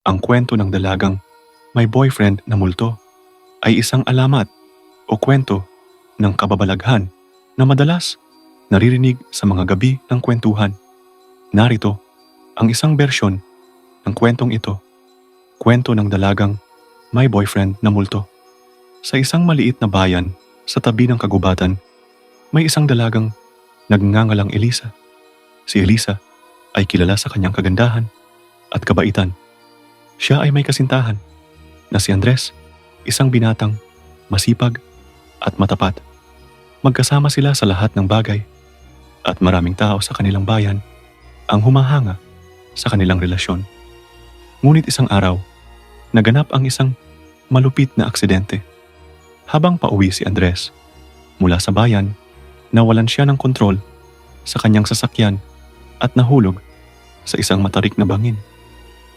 Ang kwento ng dalagang may boyfriend na multo ay isang alamat o kwento ng kababalaghan na madalas naririnig sa mga gabi ng kwentuhan. Narito ang isang bersyon ng kwentong ito. Kwento ng dalagang may boyfriend na multo. Sa isang maliit na bayan sa tabi ng kagubatan, may isang dalagang nagngangalang Elisa. Si Elisa ay kilala sa kanyang kagandahan at kabaitan. Siya ay may kasintahan na si Andres, isang binatang masipag at matapat. Magkasama sila sa lahat ng bagay at maraming tao sa kanilang bayan ang humahanga sa kanilang relasyon. Ngunit isang araw, naganap ang isang malupit na aksidente. Habang pauwi si Andres mula sa bayan, nawalan siya ng kontrol sa kanyang sasakyan at nahulog sa isang matarik na bangin.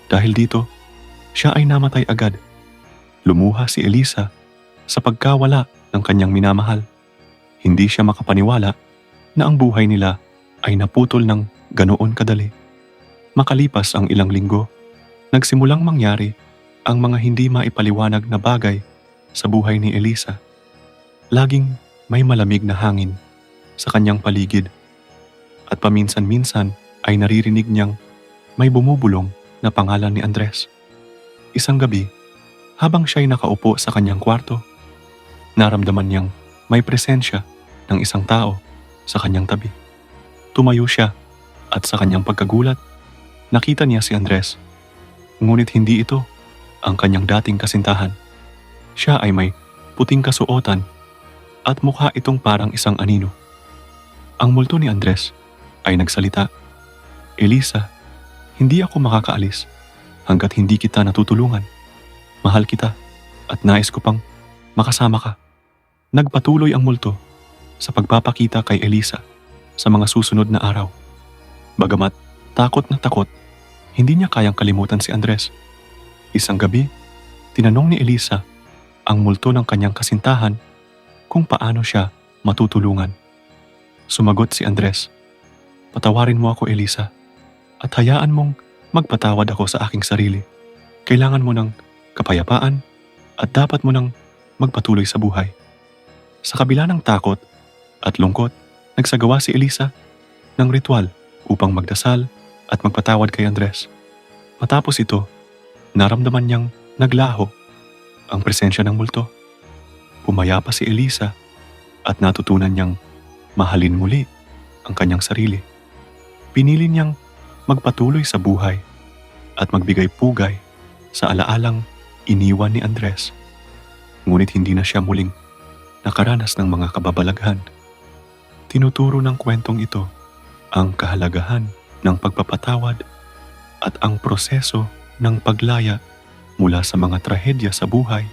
Dahil dito, siya ay namatay agad. Lumuha si Elisa sa pagkawala ng kanyang minamahal. Hindi siya makapaniwala na ang buhay nila ay naputol ng ganoon kadali. Makalipas ang ilang linggo, nagsimulang mangyari ang mga hindi maipaliwanag na bagay sa buhay ni Elisa. Laging may malamig na hangin sa kanyang paligid at paminsan-minsan ay naririnig niyang may bumubulong na pangalan ni Andres. Isang gabi, habang siya'y nakaupo sa kanyang kwarto, naramdaman niyang may presensya ng isang tao sa kanyang tabi. Tumayo siya at sa kanyang pagkagulat, nakita niya si Andres. Ngunit hindi ito ang kanyang dating kasintahan. Siya ay may puting kasuotan at mukha itong parang isang anino. Ang multo ni Andres ay nagsalita, Elisa, hindi ako makakaalis hanggat hindi kita natutulungan. Mahal kita at nais ko pang makasama ka. Nagpatuloy ang multo sa pagpapakita kay Elisa sa mga susunod na araw. Bagamat takot na takot, hindi niya kayang kalimutan si Andres. Isang gabi, tinanong ni Elisa ang multo ng kanyang kasintahan kung paano siya matutulungan. Sumagot si Andres, Patawarin mo ako Elisa at hayaan mong magpatawad ako sa aking sarili. Kailangan mo ng kapayapaan at dapat mo ng magpatuloy sa buhay. Sa kabila ng takot at lungkot, nagsagawa si Elisa ng ritual upang magdasal at magpatawad kay Andres. Matapos ito, naramdaman niyang naglaho ang presensya ng multo. Pumayapa si Elisa at natutunan niyang mahalin muli ang kanyang sarili. Pinili niyang magpatuloy sa buhay at magbigay pugay sa alaalang iniwan ni Andres. Ngunit hindi na siya muling nakaranas ng mga kababalaghan. Tinuturo ng kwentong ito ang kahalagahan ng pagpapatawad at ang proseso ng paglaya mula sa mga trahedya sa buhay